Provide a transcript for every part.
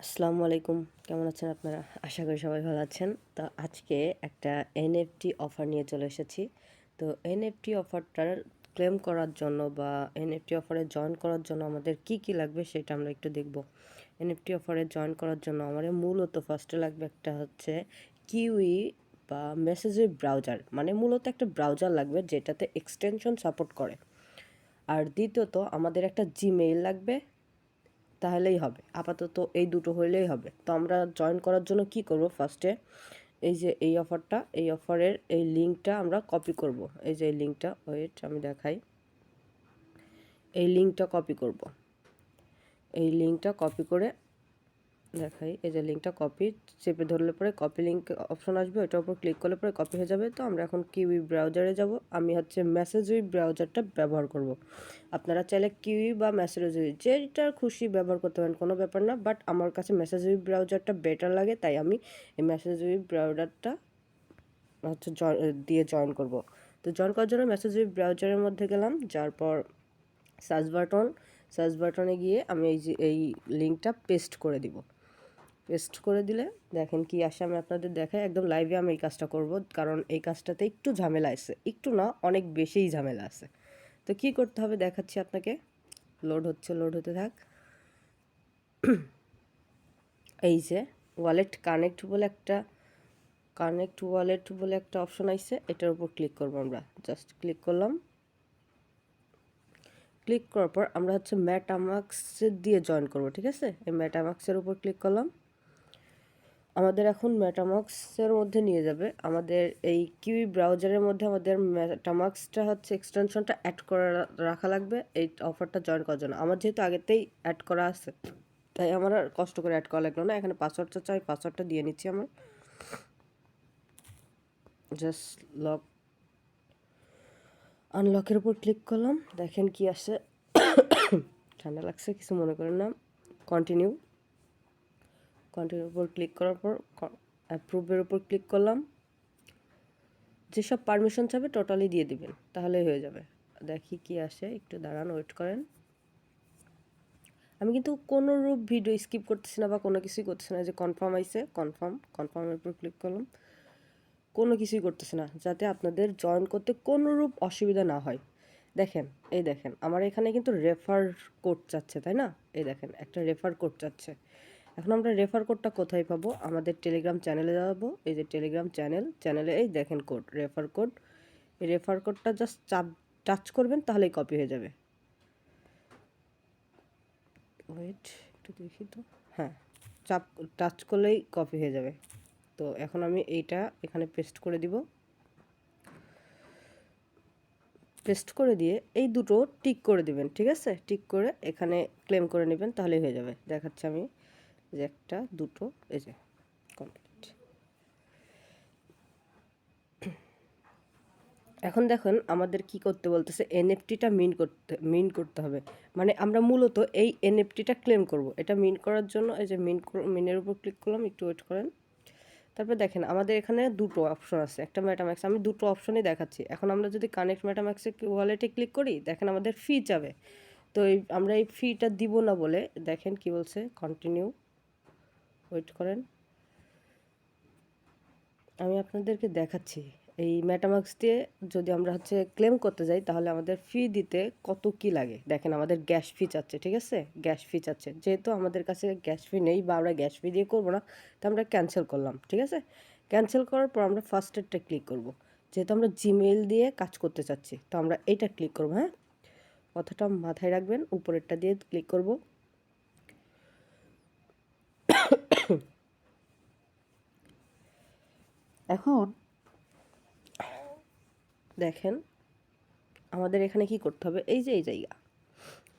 আসসালামু আলাইকুম। কেমন আছেন আপনারা? আশা করি সবাই ভালো আছেন। তো আজকে একটা এনএফটি অফার নিয়ে চলে এসেছি। তো এনএফটি অফারটার ক্লেম করার জন্য বা এনএফটি অফারে জয়েন করার জন্য আমাদের কি কি লাগবে সেটা আমরা একটু দেখব। এনএফটি অফারে জয়েন করার জন্য আমাদের মূলত ফার্স্টে লাগবে একটা হচ্ছে কিউই বা মেসেজের ব্রাউজার। মানে মূলত একটা ব্রাউজার লাগবে যেটাতে এক্সটেনশন সাপোর্ট করে। আর দ্বিতীয়ত আমাদের একটা জিমেইল লাগবে। তাহলেই হবে। আপাতত এই দুটো হলেই হবে। তো আমরা জয়েন করার জন্য কি করব ফার্স্টে এই যে এই অফারটা এই অফারের এই লিঙ্কটা আমরা কপি করব। এই যে এই লিঙ্কটা ওয়েট আমি দেখাই। এই লিঙ্কটা কপি করব। এই লিঙ্কটা কপি করে দেখাই। এই যে লিঙ্কটা কপি চেপে ধরলে পরে কপি লিঙ্ক অপশন আসবে ওটার উপর ক্লিক করলে পরে কপি হয়ে যাবে। তো আমরা এখন কিউই ব্রাউজারে যাব। আমি হচ্ছে মেসেজ উই ব্রাউজারটা ব্যবহার করব। আপনারা চাইলে কিউই বা মেসেজ উই যেটার খুশি ব্যবহার করতে পারেন, কোনো ব্যাপার না। বাট আমার কাছে মেসেজ উই ব্রাউজারটা বেটার লাগে, তাই আমি এই মেসেজ উই ব্রাউজারটা হচ্ছে দিয়ে জয়েন করব। তো জয়েন করার জন্য মেসেজ উই ব্রাউজারের মধ্যে গেলাম, যার পর সার্চ বাটন সার্চ বাটনে গিয়ে আমি এই যে, এই লিঙ্কটা পেস্ট করে দিব। পেস্ট করে দিলে দেখেন কি আসে আমি আপনাদের দেখাই। একদম লাইভে আমি এই কাজটা করব, কারণ এই কাজটাতে একটু ঝামেলা আছে। একটু না, অনেক বেশিই ঝামেলা আছে। তো কি করতে হবে দেখাচ্ছি আপনাকে। লোড হচ্ছে লোড হতে থাক। এই যে ওয়ালেট কানেক্ট বলে একটা কানেক্ট ওয়ালেট বলে একটা অপশন আইছে। এটার উপর ক্লিক করব আমরা। জাস্ট ক্লিক করলাম। ক্লিক করার পর আমরা হচ্ছে ম্যাটামাক্সের দিয়ে জয়েন করব, ঠিক আছে? এই ম্যাটামাক্সের উপর ক্লিক করলাম। আমাদের এখন মেটামাক্সের মধ্যে নিয়ে যাবে। আমাদের এই কিউই ব্রাউজারের মধ্যে আমাদের মেটামাক্সটা হচ্ছে এক্সটেনশনটা অ্যাড করা রাখা লাগবে। এই অফারটা জয়েন করার জন্য। আমার যেহেতু আগেতেই অ্যাড করা আছে, তাই আমার আর কষ্ট করে অ্যাড করা লাগল না। এখানে পাসওয়ার্ডটা চাই পাসওয়ার্ডটা দিয়ে নিচ্ছি আমার জাস্ট লক আনলকের উপর ক্লিক করলাম। দেখেন কি আসে। ঠান্ডা লাগছে, কিছু মনে করেন না। কন্টিনিউ কন্টিনিউর উপর ক্লিক করার পর অ্যাপ্রুভের উপর ক্লিক করলাম যেসব পারমিশন চাবে টোটালি দিয়ে দিবেন, তাহলেই হয়ে যাবে। দেখি কি আসে, একটু দাঁড়ান ওয়েট করেন। আমি কিন্তু কোনো রূপ ভিডিও স্কিপ করতেছি না বা কোনো কিছুই করতেছি না যে কনফার্ম আইসে কনফার্ম কনফার্মের উপর ক্লিক করলাম। কোনো কিছুই করতেছি না, যাতে আপনাদের জয়েন করতে কোনো রূপ অসুবিধা না হয়। দেখেন, এই দেখেন, আমার এখানে কিন্তু রেফার কোড চাচ্ছে, তাই না? এই দেখেন, একটা রেফার কোড চাচ্ছে। এখন আমরা রেফার কোডটা কোথায় পাবো? আমাদের টেলিগ্রাম চ্যানেলে যাব। এই যে টেলিগ্রাম চ্যানেল চ্যানেলে এই দেখেন কোড রেফার কোড এই রেফার কোডটা জাস্ট চাপ টাচ করবেন তাহলেই কপি হয়ে যাবে। ওয়েট একটু দেখি তো। হ্যাঁ চাপ টাচ করলেই কপি হয়ে যাবে। তো এখন আমি এইটা এখানে পেস্ট করে দিব। পেস্ট করে দিয়ে এই দুটো টিক করে দিবেন, ঠিক আছে? টিক করে এখানে ক্লেম করে নেবেন, তাহলেই হয়ে যাবে। দেখাচ্ছি আমি। যে একটা, দুটো, এই যে কমপ্লিট এখন দেখুন আমাদের কি করতে বলতেছে এনএফটিটা মিন করতে মিন করতে হবে। মানে আমরা মূলত এই এনএফটিটা ক্লেম করব। এটা মিন করার জন্য এই যে মিন মিনের উপর ক্লিক করলাম, একটু ওয়েট করেন। তারপর দেখেন, আমাদের এখানে দুটো অপশন আছে। একটা ম্যাটাম্যাক্স আমি দুটো অপশনই দেখাচ্ছি। এখন আমরা যদি কানেক্ট ম্যাটাম্যাক্সে ওয়ালেটে ক্লিক করি, দেখেন আমাদের ফি যাবে। তো এই, আমরা এই ফিটা দিব না বলে, দেখেন কি বলছে কন্টিনিউ ওয়েট করেন। আমি আপনাদেরকে দেখাচ্ছি। এই ম্যাটামাক্স দিয়ে যদি আমরা হচ্ছে ক্লেম করতে যাই, তাহলে আমাদের ফি দিতে কত কি লাগে? দেখেন আমাদের গ্যাস ফি চাচ্ছে, ঠিক আছে? গ্যাস ফি চাচ্ছে। যেহেতু আমাদের কাছে গ্যাস ফি নেই বা আমরা গ্যাস ফি দিয়ে করব না, তো আমরা ক্যান্সেল করলাম, ঠিক আছে? ক্যান্সেল করার পর আমরা ফার্স্ট এডটা ক্লিক করব। যেহেতু আমরা জিমেল দিয়ে কাজ করতে চাচ্ছি, তো আমরা এইটা ক্লিক করব হ্যাঁ? কথাটা মাথায় রাখবেন, উপরেরটা দিয়ে ক্লিক করব। এখন দেখেন আমাদের এখানে কি করতে হবে? এই যে, এই জায়গা।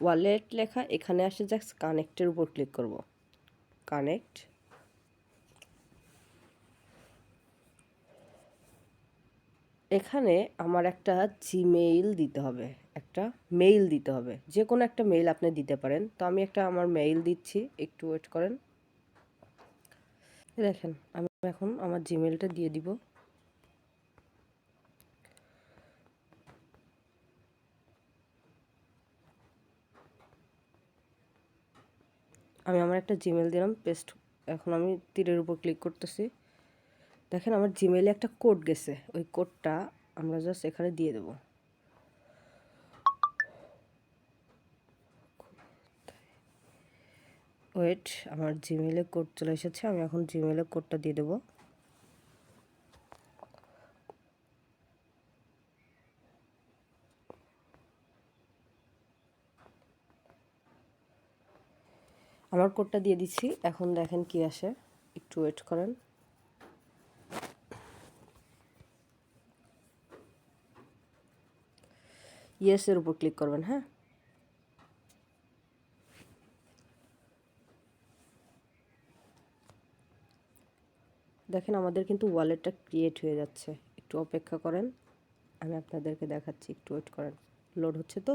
ওয়ালেট লেখা, এখানে আসে জাস্ট কানেক্টের উপর ক্লিক করব। কানেক্ট এখানে আমার একটা জিমেইল দিতে হবে, একটা মেইল দিতে হবে। যে কোনো একটা মেইল আপনি দিতে পারেন। তো আমি একটা আমার মেইল দিচ্ছি, একটু ওয়েট করেন। দেখেন, আমি এখন আমার জিমেলটা দিয়ে দিব। আমি আমার একটা জিমেল দিলাম পেস্ট এখন আমি তীরের উপর ক্লিক করতেছি। দেখেন আমার জিমেলে একটা কোড গেছে, ওই কোডটা আমরা জাস্ট এখানে দিয়ে দেবো। ওয়েট আমার জিমেলে কোড চলে এসেছে, আমি এখন জিমেলে কোডটা দিয়ে দেবো। আমার কোডটা দিয়ে দিচ্ছি, এখন দেখেন কি আসে, একটু ওয়েট করেন। ইয়েসের উপর ক্লিক করবেন হ্যাঁ? দেখেন আমাদের কিন্তু ওয়ালেটটা ক্রিয়েট হয়ে যাচ্ছে। একটু অপেক্ষা করেন, আমি আপনাদেরকে দেখাচ্ছি, একটু ওয়েট করেন। লোড হচ্ছে তো?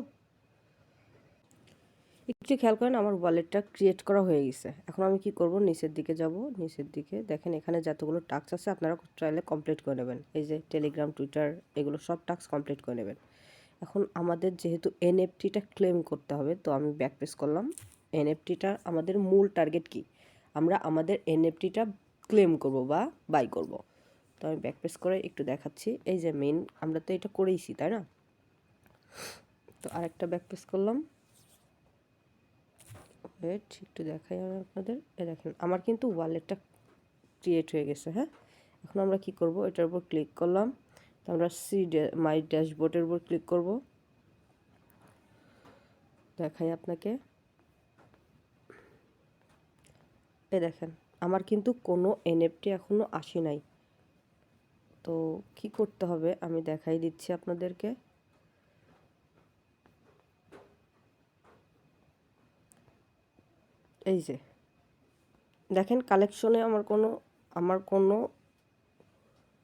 একটু খেয়াল করেন, আমার ওয়ালেটটা ক্রিয়েট করা হয়ে গেছে। এখন আমি কি করব? নিচের দিকে যাব। নিচের দিকে দেখেন এখানে যতগুলো টাস্ক আছে, আপনারা চাইলে কমপ্লিট করে নেবেন। এই যে টেলিগ্রাম টুইটার এগুলো সব টাস্ক কমপ্লিট করে নেবেন। এখন আমাদের যেহেতু এনএফটিটা ক্লেম করতে হবে, তো আমি ব্যাক প্রেস করলাম এনএফটিটা আমাদের মূল টার্গেট কি? আমরা আমাদের এনএফটিটা ক্লেম করব বা বাই করব। তো আমি ব্যাক প্রেস করে একটু দেখাচ্ছি। এই যে মেন আমরা তো এটা করেইছি, তাই না? তো আরেকটা ব্যাক প্রেস করলাম। ওয়েট একটু দেখাই আমি আপনাদের। এ দেখেন, আমার কিন্তু ওয়ালেটটা ক্রিয়েট হয়ে গেছে হ্যাঁ? এখন আমরা কি করব? এটার উপর ক্লিক করলাম। তো আমরা সি মাই ড্যাশবোর্ডের উপর ক্লিক করব। দেখাই আপনাকে। এ দেখেন আমার কিন্তু কোনো এনএফটি এখনও আসে নাই। তো কি করতে হবে? আমি দেখাই দিচ্ছি আপনাদেরকে। এই যে, দেখেন কালেকশনে আমার কোনো আমার কোনো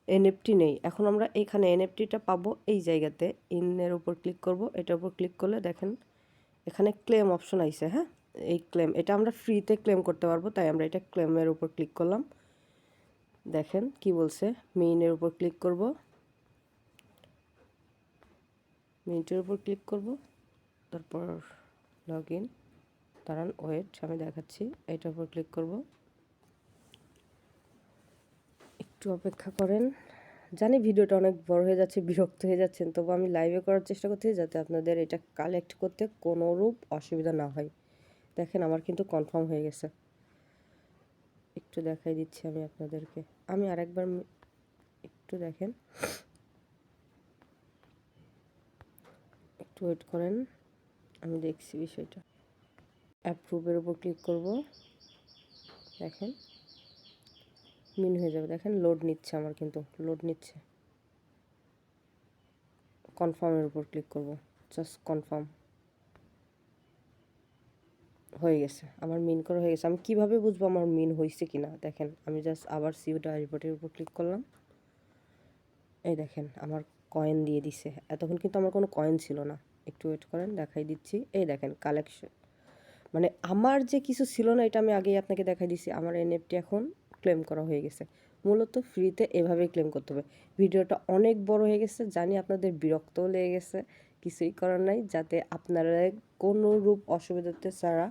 এনএফটি নেই। এখন আমরা এখানে এনএফটিটা পাবো এই জায়গাতে। ইনের উপর ক্লিক করব। এটার উপর ক্লিক করলে দেখেন এখানে ক্লেম অপশন আইছে হ্যাঁ? এই ক্লেম এটা আমরা ফ্রিতে ক্লেম করতে পারব, তাই আমরা এটা ক্লেমের উপর ক্লিক করলাম। দেখেন কি বলছে মেইনের উপর ক্লিক করব। মিনিটের উপর ক্লিক করব, তারপর লগ ইন দাঁড়ান ওয়েট আমি দেখাচ্ছি, এটার উপর ক্লিক করব। একটু অপেক্ষা করেন, জানি ভিডিওটা অনেক বড় হয়ে যাচ্ছে, বিরক্ত হয়ে যাচ্ছেন, তবু আমি লাইভে করার চেষ্টা করছি যাতে আপনাদের এটা কালেক্ট করতে কোনো রূপ অসুবিধা না হয়। দেখেন আমার কিন্তু কনফার্ম হয়ে গেছে। একটু দেখাই দিচ্ছি আমি আপনাদেরকে। আমি আরেকবার একটু দেখেন। একটু ওয়েট করেন, আমি দেখছি বিষয়টা। অ্যাপ্রুভের উপর ক্লিক করব। দেখেন। মিন হয়ে যাবে। দেখেন লোড নিচ্ছে আমার কিন্তু। লোড নিচ্ছে। কনফার্মের উপর ক্লিক করব। জাস্ট কনফার্ম হয়ে গেছে, আমার মিন করা হয়ে গেছে। আমি কীভাবে বুঝব আমার মিন হয়েছে কি না দেখেন, আমি জাস্ট আবার সিউ ড্যাশবোর্ডের উপর ক্লিক করলাম। এই দেখেন, আমার কয়েন দিয়ে দিছে। এতক্ষণ কিন্তু আমার কোনো কয়েন ছিল না। একটু ওয়েট করেন, দেখাই দিচ্ছি। এই দেখেন কালেকশন মানে আমার যে কিছু ছিল না, এটা আমি আগেই আপনাকে দেখাই দিচ্ছি আমার এনএফটি এখন ক্লেম করা হয়ে গেছে। মূলত ফ্রিতে এভাবেই ক্লেম করতে হবে। ভিডিওটা অনেক বড় হয়ে গেছে, জানি আপনাদের বিরক্তও লেগে গেছে, কিছুই করার নাই, যাতে আপনারা কোনো রূপ অসুবিধাতে ছাড়া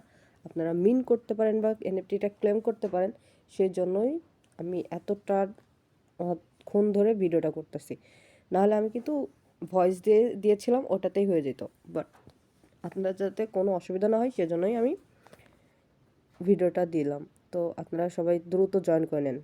আপনারা মিন করতে পারেন বা এনএফটিটা ক্লেম করতে পারেন সেই জন্যই আমি এতটা ক্ষণ ধরে ভিডিওটা করতেছি। নাহলে আমি কিন্তু ভয়েস দিয়ে, দিয়েছিলাম, ওটাতেই হয়ে যেত। বাট আপনার যাতে কোনো অসুবিধা না হয়, সেজন্যই আমি ভিডিওটা দিলাম। তো আপনারা সবাই দ্রুত জয়েন করে নেন।